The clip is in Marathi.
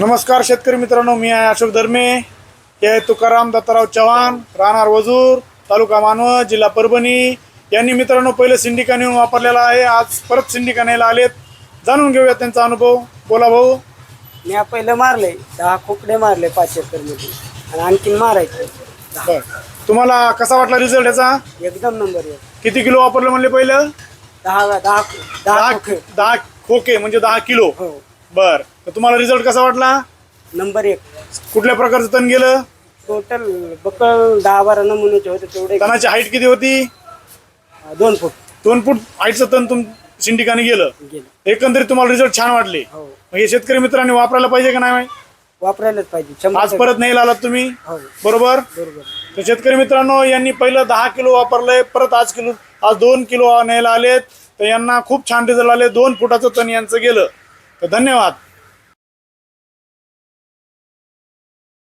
नमस्कार शेतकरी मित्रांनो मी आहे अशोक धर्मे. हे आहे तुकाराम दत्ताराव चव्हाण राहणार वजूर तालुका मानवत जिल्हा परभणी. यांनी मित्रांनो पहिले सिंडिका नेऊन वापरलेला आहे. आज परत सिंडिका न्यायला आलेत. जाणून घेऊया त्यांचा अनुभव. बोला भाऊ. मी पहिलं मारले दहा खोकडे मारले पाच एकरमध्ये. आणि आणखीन मारायचे. बर. तुम्हाला कसा वाटला रिझल्ट याचा? एकदम नंबर एक. किती किलो वापरलं म्हणले पहिलं? दहा दहा दहा दहा खोके. दहा खोके म्हणजे दहा किलो. हो. बर. तर तुम्हाला रिझल्ट कसा वाटला? नंबर एक. कुठल्या प्रकारचं तण गेलं? टोटल बकल दहा बारा नमुन्याचे होते तेवढे. तणाची हाईट किती होती? दोन फूट. दोन फूट हाईटचं तण तुम सिंडिकाने गेलं. गेले. एकंदरीत तुम्हाला रिझल्ट छान वाटले. हो. मग हे शेतकरी मित्रांनी वापरायला पाहिजे का नाही? वापरायलाच पाहिजे. शंभर आज. परत नाही आलात तुम्ही? हो. बरोबर? बरोबर. तर शेतकरी मित्रांनो यांनी पहिलं दहा किलो वापरलंय परत आज किलो आज दोन किलो न्यायला आलेत तर यांना खूप छान रिझल्ट आले. दोन फुटाचं तण यांचं गेलं. तर धन्यवाद.